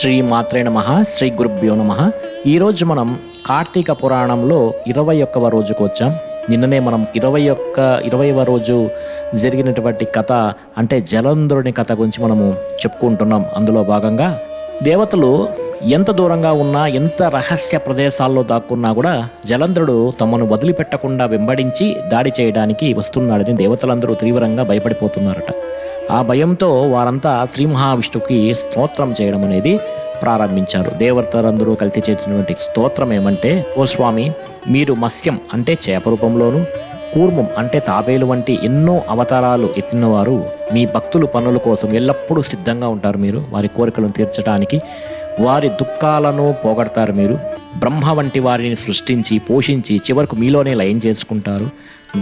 శ్రీ మాత్రే నమ శ్రీ గురుభ్యో నమ ఈరోజు మనం కార్తీక పురాణంలో ఇరవై ఒక్కవ రోజుకు వచ్చాం. నిన్ననే మనం ఇరవై ఒక్క ఇరవైవ రోజు జరిగినటువంటి కథ అంటే జలంధ్రుని కథ గురించి మనము చెప్పుకుంటున్నాం. అందులో భాగంగా దేవతలు ఎంత దూరంగా ఉన్నా ఎంత రహస్య ప్రదేశాల్లో దాక్కున్నా కూడా జలంధ్రుడు తమను వదిలిపెట్టకుండా వెంబడించి దాడి చేయడానికి వస్తున్నాడని దేవతలందరూ తీవ్రంగా భయపడిపోతున్నారట. ఆ భయంతో వారంతా శ్రీ మహావిష్ణువుకి స్తోత్రం చేయడం అనేది ప్రారంభించారు. దేవతలందరూ కలిసి చేసినటువంటి స్తోత్రం ఏమంటే ఓ స్వామి మీరు మత్స్యం అంటే చేప రూపంలోను కూర్మం అంటే తాబేలు వంటి ఎన్నో అవతారాలు ఎత్తినవారు మీ భక్తులు పనుల కోసం ఎల్లప్పుడూ సిద్ధంగా ఉంటారు మీరు. వారి కోరికలను తీర్చడానికి వారి దుఃఖాలను పోగొడతారు మీరు. బ్రహ్మ వంటి వారిని సృష్టించి పోషించి చివరకు మీలోనే లయం చేసుకుంటారు.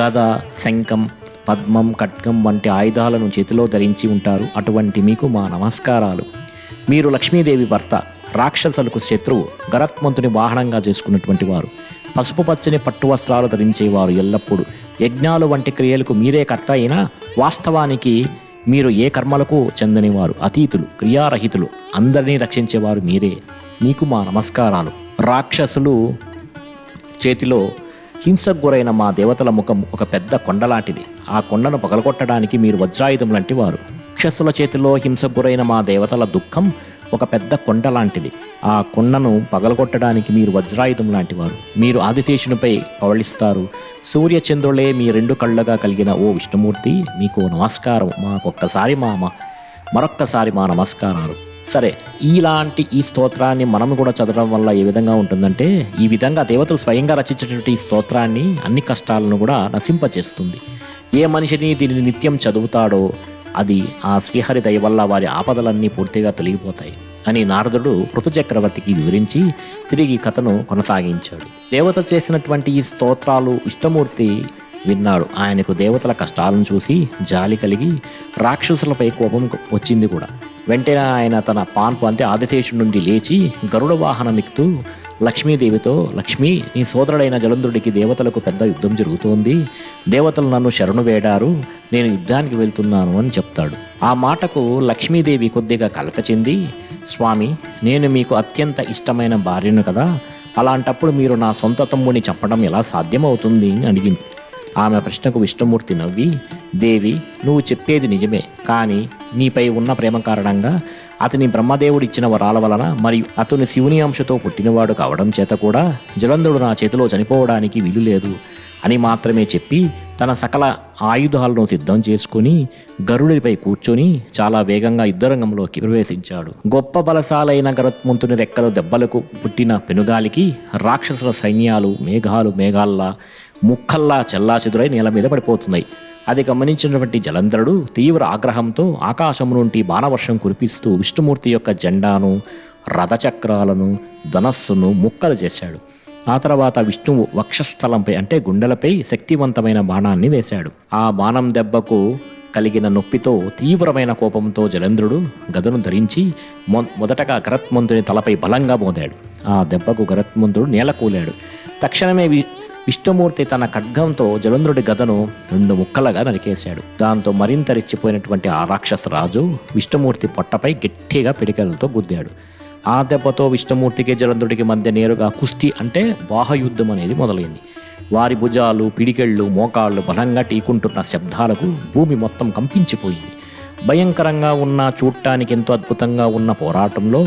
గద శంఖం పద్మం ఖడ్గం వంటి ఆయుధాలను చేతిలో ధరించి ఉంటారు. అటువంటి మీకు మా నమస్కారాలు. మీరు లక్ష్మీదేవి భర్త రాక్షసులకు శత్రువు గరత్మంతుని వాహనంగా చేసుకున్నటువంటి వారు. పసుపు పచ్చని పట్టు వస్త్రాలు ధరించేవారు ఎల్లప్పుడూ. యజ్ఞాలు వంటి క్రియలకు మీరే కర్త అయినా వాస్తవానికి మీరు ఏ కర్మలకు చెందనివారు? అతీతులు క్రియారహితులు అందరినీ రక్షించేవారు మీరే. మీకు మా నమస్కారాలు. రాక్షసులు చేతిలో హింసకు గురైన మా దేవతల ముఖం ఒక పెద్ద కొండలాంటిది. ఆ కొండను పగలగొట్టడానికి మీరు వజ్రాయుధం లాంటి వారు రాక్షసుల చేతిలో హింసకు గురైన మా దేవతల దుఃఖం ఒక పెద్ద కొండ లాంటిది ఆ కొండను పగలగొట్టడానికి మీరు వజ్రాయుధం లాంటి వారు మీరు ఆదిశేషునిపై పవళిస్తారు సూర్యచంద్రులే మీ రెండు కళ్ళగా కలిగిన ఓ విష్ణుమూర్తి మీకు నమస్కారం. మాకొక్కసారి మా- మరొక్కసారి మా నమస్కారాలు. సరే ఇలాంటి ఈ స్తోత్రాన్ని మనం కూడా చదవడం వల్ల ఏ విధంగా ఉంటుందంటే ఈ విధంగా దేవతలు స్వయంగా రచించినటువంటి ఈ స్తోత్రాన్ని అన్ని కష్టాలను కూడా నశింపచేస్తుంది ఏ మనిషిని దీనిని నిత్యం చదువుతాడో అది ఆ శ్రీహరి దయ వల్ల వారి ఆపదలన్నీ పూర్తిగా తొలగిపోతాయి అని నారదుడు పృథుచక్రవర్తికి వివరించి తిరిగి కథను కొనసాగించాడు. దేవత చేసినటువంటి ఈ స్తోత్రాలు ఇష్టమూర్తి విన్నాడు. ఆయనకు దేవతల కష్టాలను చూసి జాలి కలిగి రాక్షసులపై కోపం వచ్చింది కూడా. వెంటనే ఆయన తన పాన్పు అంటే ఆదిశేషుడి నుండి లేచి గరుడ వాహనం ఎక్కుతూ లక్ష్మీదేవితో లక్ష్మి నీ సోదరుడైన జలంధుడికి దేవతలకు పెద్ద యుద్ధం జరుగుతోంది. దేవతలు నన్ను శరణు వేడారు. నేను యుద్ధానికి వెళ్తున్నాను అని చెప్తాడు. ఆ మాటకు లక్ష్మీదేవి కొద్దిగా కలత చెంది స్వామి నేను మీకు అత్యంత ఇష్టమైన భార్యను కదా. అలాంటప్పుడు మీరు నా సొంత తమ్ముడిని చంపడం ఎలా సాధ్యమవుతుంది? అని అడిగింది. ఆమె ప్రశ్నకు విష్ణుమూర్తి నవ్వి దేవి నువ్వు చెప్పేది నిజమే కానీ నీపై ఉన్న ప్రేమ కారణంగా అతని బ్రహ్మదేవుడు ఇచ్చిన వరాల వలన మరియు అతని శివుని అంశతో పుట్టినవాడు కావడం చేత కూడా జలంధుడు నా చేతిలో చనిపోవడానికి వీలు లేదు అని మాత్రమే చెప్పి తన సకల ఆయుధాలను సిద్ధం చేసుకుని గరుడిపై కూర్చొని చాలా వేగంగా యుద్ధరంగంలోకి ప్రవేశించాడు. గొప్ప బలశాలైన గరత్మంతుని రెక్కలు దెబ్బలకు పుట్టిన పెనుగాలికి రాక్షసుల సైన్యాలు మేఘాలు మేఘాల్లా ముక్కల్లా చెల్లాచెదురై నేల మీద పడిపోతున్నాయి. అది గమనించినటువంటి జలంధరుడు తీవ్ర ఆగ్రహంతో ఆకాశం నుండి బాణవర్షం కురిపిస్తూ విష్ణుమూర్తి యొక్క జెండాను రథచక్రాలను ధనస్సును ముక్కలు చేశాడు. ఆ తర్వాత విష్ణువు వక్షస్థలంపై అంటే గుండెలపై శక్తివంతమైన బాణాన్ని వేశాడు. ఆ బాణం దెబ్బకు కలిగిన నొప్పితో తీవ్రమైన కోపంతో జలంధ్రుడు గదను ధరించి మొ మొదటగా గరత్మంతుని తలపై బలంగా మోదాడు. ఆ దెబ్బకు గరత్మంతుడు నేలకూలాడు తక్షణమే వి విష్ణుమూర్తి తన ఖడ్గంతో జలంధ్రుడి గదను రెండు ముక్కలుగా నరికేశాడు. దాంతో మరింత రెచ్చిపోయినటువంటి ఆ రాక్షస రాజు విష్ణుమూర్తి పొట్టపై గట్టిగా పిడికలతో గుద్దాడు. ఆ దెబ్బతో విష్ణుమూర్తికి జలంధ్రుడికి మధ్య నేరుగా కుస్తీ అంటే బాహయుద్ధం అనేది మొదలైంది. వారి భుజాలు పిడికెళ్ళు మోకాళ్ళు బలంగా టీకుంటున్న శబ్దాలకు భూమి మొత్తం కంపించిపోయింది. భయంకరంగా ఉన్న చూడటానికి ఎంతో అద్భుతంగా ఉన్న పోరాటంలో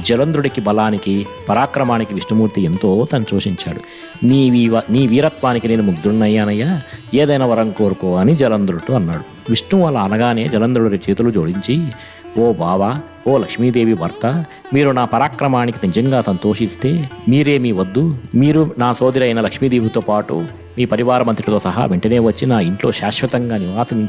జలంధ్రుడికి బలానికి పరాక్రమానికి విష్ణుమూర్తి ఎంతో సంతోషించాడు నీ వీవ నీ వీరత్వానికి నేను ముగ్ధున్నయ్యానయ్యా ఏదైనా వరం కోరుకో అని జలంధ్రుడు అన్నాడు విష్ణువు అలా అనగానే జలంధ్రుడి చేతులు జోడించి ఓ బావా ఓ లక్ష్మీదేవి భర్త మీరు నా పరాక్రమానికి నిజంగా సంతోషిస్తే మీరేమీ వద్దు. మీరు నా సోదరి అయిన లక్ష్మీదేవితో పాటు మీ పరివార మంత్రితో సహా వెంటనే వచ్చి నా ఇంట్లో శాశ్వతంగా నివాసం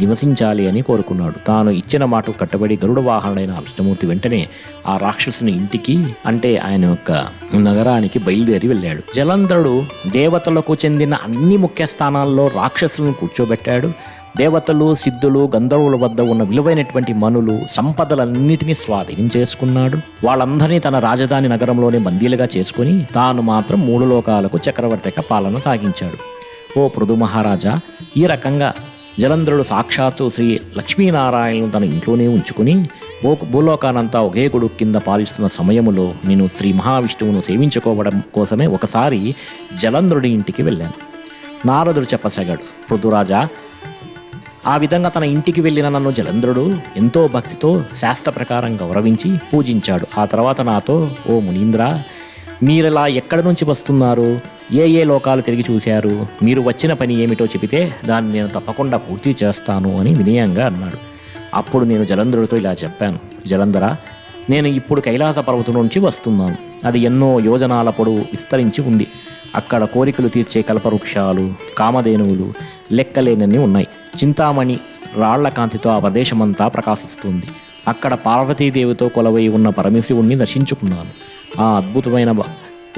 నివసించాలి అని కోరుకున్నాడు. తాను ఇచ్చిన మాటకు కట్టబడి గరుడ వాహనుడైన అష్టమూర్తి వెంటనే ఆ రాక్షసుని ఇంటికి అంటే ఆయన యొక్క నగరానికి బయలుదేరి వెళ్ళాడు. జలంధరుడు దేవతలకు చెందిన అన్ని ముఖ్య స్థానాల్లో రాక్షసులను కూర్చోబెట్టాడు. దేవతలు సిద్ధులు గంధర్వుల వద్ద ఉన్న విలువైనటువంటి మనులు సంపదలన్నిటినీ స్వాధీనం చేసుకున్నాడు. వాళ్ళందరినీ తన రాజధాని నగరంలోనే బందీలుగా చేసుకుని తాను మాత్రం మూడు లోకాలకు చక్రవర్తిక పాలన సాగించాడు. ఓ పృథు మహారాజా ఈ రకంగా జలంధ్రుడు సాక్షాత్తు శ్రీ లక్ష్మీనారాయణను తన ఇంట్లోనే ఉంచుకుని భూ భూలోకానంతా ఒకే కొడుకు కింద పాలిస్తున్న సమయములో నేను శ్రీ మహావిష్ణువును సేవించుకోవడం కోసమే ఒకసారి జలంధ్రుడి ఇంటికి వెళ్ళాను. నారదుడు చెప్పసాగాడు పృథురాజా ఆ విధంగా తన ఇంటికి వెళ్ళిన నన్ను జలంధ్రుడు ఎంతో భక్తితో శాస్త్ర ప్రకారం గౌరవించి పూజించాడు. ఆ తర్వాత నాతో ఓ మునీంద్ర మీరిలా ఎక్కడి నుంచి వస్తున్నారు? ఏ ఏ లోకాలు తిరిగి చూశారు? మీరు వచ్చిన పని ఏమిటో చెబితే దాన్ని నేను తప్పకుండా పూర్తి చేస్తాను అని వినయంగా అన్నాడు. అప్పుడు నేను జలంధ్రుడితో ఇలా చెప్పాను. జలంధర నేను ఇప్పుడు కైలాస పర్వతం నుంచి వస్తున్నాను. అది ఎన్నో యోజనాల పొడవు విస్తరించి ఉంది. అక్కడ కోరికలు తీర్చే కల్పవృక్షాలు కామధేనువులు లెక్కలేనన్ని ఉన్నాయి. చింతామణి రాళ్ళ కాంతితో ఆ ప్రదేశమంతా ప్రకాశిస్తుంది. అక్కడ పార్వతీదేవితో కొలవై ఉన్న పరమశివుణ్ణి దర్శించుకున్నాను. ఆ అద్భుతమైన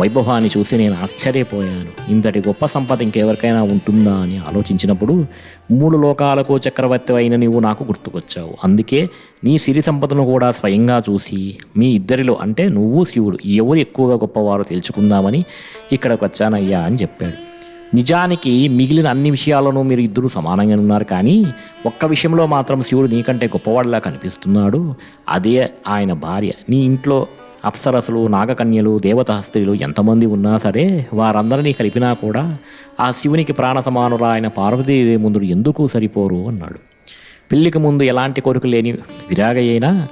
వైభవాన్ని చూసి నేను ఆశ్చర్యపోయాను. ఇంతటి గొప్ప సంపద ఇంకెవరికైనా ఉంటుందా అని ఆలోచించినప్పుడు మూడు లోకాలకు చక్రవర్తి అయిన నీవు నాకు గుర్తుకొచ్చావు. అందుకే నీ సిరి సంపదను కూడా స్వయంగా చూసి మీ ఇద్దరిలో అంటే నువ్వు శివుడు ఎవరు ఎక్కువగా గొప్పవారో తెలుసుకుందామని ఇక్కడికి వచ్చానయ్యా అని చెప్పాడు. నిజానికి మిగిలిన అన్ని విషయాలను మీరు ఇద్దరు సమానంగా ఉన్నారు కానీ ఒక్క విషయంలో మాత్రం శివుడు నీకంటే గొప్పవాడిలా కనిపిస్తున్నాడు. అదే ఆయన భార్య. నీ ఇంట్లో అప్సరసులు నాగకన్యలు దేవతహస్త్రీలు ఎంతమంది ఉన్నా సరే వారందరినీ కలిపినా కూడా ఆ శివునికి ప్రాణ సమానురాయన పార్వతీదేవి ముందు ఎందుకు సరిపోరు అన్నాడు. పెళ్ళికి ముందు ఎలాంటి కోరిక లేని విరాగ అయినా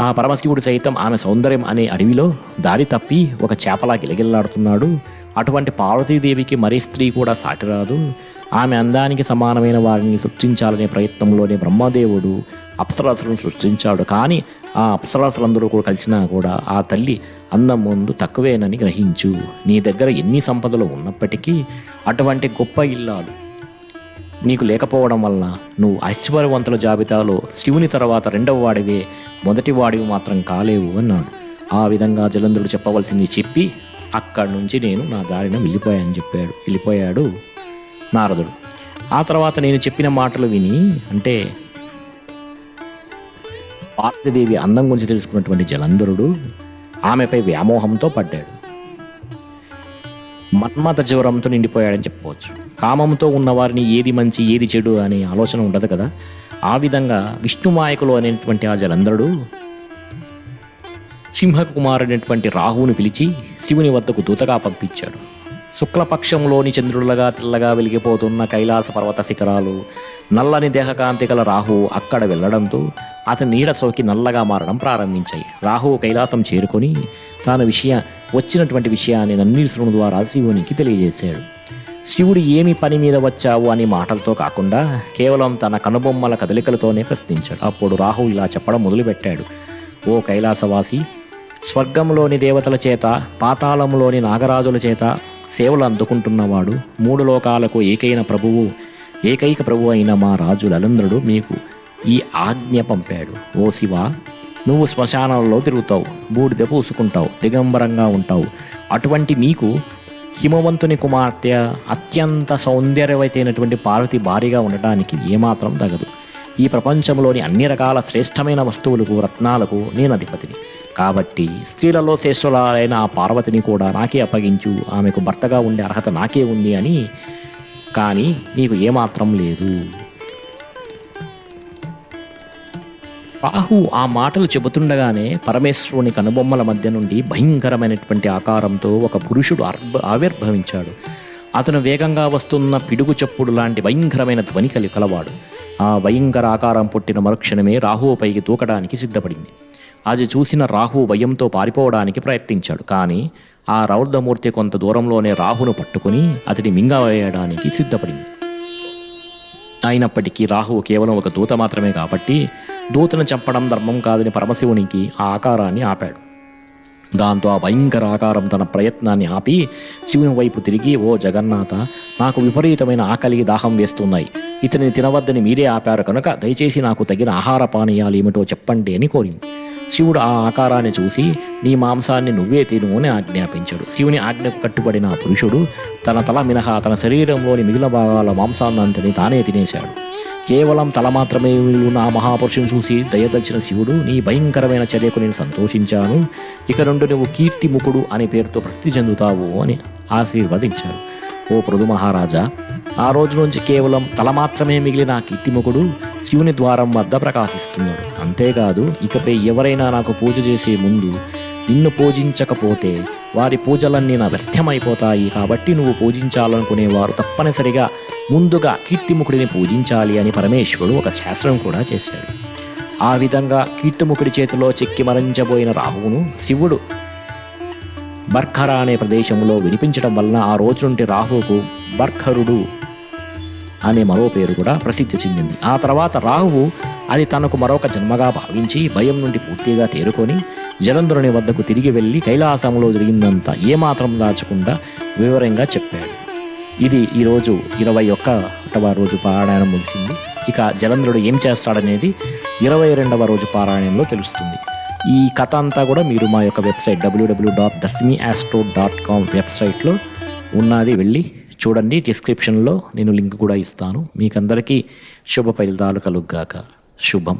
ఆ పరమశివుడు సైతం ఆమె సౌందర్యం అనే అడవిలో దారి తప్పి ఒక చేపలా గిలగిల్లాడుతున్నాడు. అటువంటి పార్వతీదేవికి మరీ స్త్రీ కూడా సాటిరాదు ఆమె అందానికి సమానమైన వారిని సృష్టించాలనే ప్రయత్నంలోనే బ్రహ్మదేవుడు అప్సరాసులను సృష్టించాడు. కానీ ఆ అప్సరాసులందరూ కూడా కలిసినా కూడా ఆ తల్లి అందం ముందు తక్కువేనని గ్రహించు. నీ దగ్గర ఎన్ని సంపదలు ఉన్నప్పటికీ అటువంటి గొప్ప ఇల్లాలు నీకు లేకపోవడం వలన నువ్వు ఐశ్వర్యవంతుల జాబితాలో శివుని తర్వాత రెండవ వాడివే మొదటి వాడివి మాత్రం కాలేవు అన్నాడు. ఆ విధంగా జలంధరుడు చెప్పవలసింది చెప్పి అక్కడి నుంచి నేను నా దారిన వెళ్ళిపోయాను చెప్పాడు. వెళ్ళిపోయాడు నారదుడు. ఆ తర్వాత నేను చెప్పిన మాటలు విని అంటే పార్వతీదేవి అందం గురించి తెలుసుకున్నటువంటి జలంధరుడు ఆమెపై వ్యామోహంతో పడ్డాడు. మన్మథ జ్వరంతో నిండిపోయాడని చెప్పవచ్చు. కామంతో ఉన్నవారిని ఏది మంచి ఏది చెడు అనే ఆలోచన ఉండదు కదా. ఆ విధంగా విష్ణుమాయకులు అనేటువంటి ఆ జలంధరుడు సింహకుమారుడైనటువంటి రాహువుని పిలిచి శివుని వద్దకు దూతగా పంపించాడు. శుక్లపక్షంలోని చంద్రులగా తెల్లగా వెలిగిపోతున్న కైలాస పర్వత శిఖరాలు నల్లని దేహకాంతి గల రాహువు అక్కడ వెళ్ళడంతో అతని నీడ సోకి నల్లగా మారడం ప్రారంభించాయి. రాహువు కైలాసం చేరుకొని తాను విషయ వచ్చినటువంటి విషయాన్ని నన్నీశ్వరుని ద్వారా శివునికి తెలియజేశాడు. శివుడు ఏమి పని మీద వచ్చావు? అని మాటలతో కాకుండా కేవలం తన కనుబొమ్మల కదలికలతోనే ప్రశ్నించాడు. అప్పుడు రాహు ఇలా చెప్పడం మొదలుపెట్టాడు. ఓ కైలాసవాసి స్వర్గంలోని దేవతల చేత పాతాళంలోని నాగరాజుల చేత సేవలు అందుకుంటున్నవాడు మూడు లోకాలకు ఏకైన ప్రభువు ఏకైక ప్రభువు అయిన మా రాజు లలంద్రుడు మీకు ఈ ఆజ్ఞ పంపాడు. ఓ శివ నువ్వు శ్మశానాలలో తిరుగుతావు బూడిద పూసుకుంటావు దిగంబరంగా ఉంటావు. అటువంటి నీకు హిమవంతుని కుమార్తె అత్యంత సౌందర్యవతైనటువంటి పార్వతి భారీగా ఉండటానికి ఏమాత్రం తగదు. ఈ ప్రపంచంలోని అన్ని రకాల శ్రేష్టమైన వస్తువులకు రత్నాలకు నేను అధిపతిని. కాబట్టి స్త్రీలలో శ్రేష్ఠులైన ఆ పార్వతిని కూడా నాకే అప్పగించు. ఆమెకు భర్తగా ఉండే అర్హత నాకే ఉంది అని. కానీ నీకు ఏమాత్రం లేదు. రాహు ఆ మాటలు చెబుతుండగానే పరమేశ్వరుని కనుబొమ్మల మధ్య నుండి భయంకరమైనటువంటి ఆకారంతో ఒక పురుషుడు ఆవిర్భవించాడు. అతను వేగంగా వస్తున్న పిడుగు చప్పుడు లాంటి భయంకరమైన ధ్వని కలి కలవాడు. ఆ భయంకర ఆకారం పుట్టిన మరుక్షణమే రాహువు పైకి దూకడానికి సిద్ధపడింది. అది చూసిన రాహు భయంతో పారిపోవడానికి ప్రయత్నించాడు. కానీ ఆ రౌద్రమూర్తి కొంత దూరంలోనే రాహును పట్టుకుని అతడి మింగవేయడానికి సిద్ధపడింది. అయినప్పటికీ రాహువు కేవలం ఒక దూత మాత్రమే కాబట్టి దూతను చంపడం ధర్మం కాదని పరమశివునికి ఆ ఆకారాన్ని ఆపాడు. దాంతో ఆ భయంకర ఆకారం తన ప్రయత్నాన్ని ఆపి శివుని వైపు తిరిగి ఓ జగన్నాథ నాకు విపరీతమైన ఆకలి దాహం వేస్తున్నాయి. ఇతనిని తినవద్దని మీరే ఆపారు కనుక దయచేసి నాకు తగిన ఆహార పానీయాలు ఏమిటో చెప్పండి అని కోరింది. శివుడు ఆ ఆకారాన్ని చూసి నీ మాంసాన్ని నువ్వే తిను అని ఆజ్ఞాపించాడు. శివుని ఆజ్ఞకు కట్టుబడిన పురుషుడు తన తల మినహా తన శరీరంలోని మిగిలిన భాగాల మాంసాన్నంతని తానే తినేశాడు. కేవలం తల మాత్రమే మిగిలిన ఆ మహాపురుషుని చూసి దయదలిచిన శివుడు నీ భయంకరమైన చర్యకు నేను సంతోషించాను ఇక నుండి నువ్వు కీర్తిముఖుడు అనే పేరుతో ప్రసిద్ధి చెందుతావు అని ఆశీర్వదించాడు. ఓ పృథు మహారాజా ఆ రోజు నుంచి కేవలం తల మాత్రమే మిగిలిన కీర్తిముఖుడు శివుని ద్వారం వద్ద ప్రకాశిస్తున్నాడు అంతేకాదు ఇకపై ఎవరైనా నాకు పూజ చేసే ముందు నిన్ను పూజించకపోతే వారి పూజలన్నీ నా వ్యర్థమైపోతాయి. కాబట్టి నువ్వు పూజించాలనుకునేవారు తప్పనిసరిగా ముందుగా కీర్తిముఖుడిని పూజించాలి అని పరమేశ్వరుడు ఒక శాస్త్రం కూడా చేశాడు. ఆ విధంగా కీర్తిముఖుడి చేతిలో చెక్కి మరణించబోయిన రాహువును శివుడు బర్ఖరా అనే ప్రదేశంలో వినిపించడం వలన ఆ రోజు నుండి రాహువుకు బర్ఖరుడు అనే మరో పేరు కూడా ప్రసిద్ధి చెందింది. ఆ తర్వాత రాహువు అది తనకు మరొక జన్మగా భావించి భయం నుండి పూర్తిగా తేరుకొని జలంధరుని వద్దకు తిరిగి వెళ్ళి కైలాసంలో జరిగిందంతా ఏమాత్రం దాచకుండా వివరంగా చెప్పాడు. ఇది ఈరోజు ఇరవై ఒక్కటవ రోజు పారాయణం ముగిసింది. ఇక జలంధరుడు ఏం చేస్తాడనేది ఇరవై రెండవ రోజు పారాయణంలో తెలుస్తుంది. ఈ కథ అంతా కూడా మీరు మా యొక్క వెబ్సైట్ డబ్ల్యూడబ్ల్యూ డాట్ దస్మి ఆస్ట్రో డాట్ కామ్ వెబ్సైట్లో ఉన్నది వెళ్ళి చూడండి డిస్క్రిప్షన్లో నేను లింక్ కూడా ఇస్తాను. మీకందరికీ శుభ ఫలితాలు కలుగ్గాక. శుభం.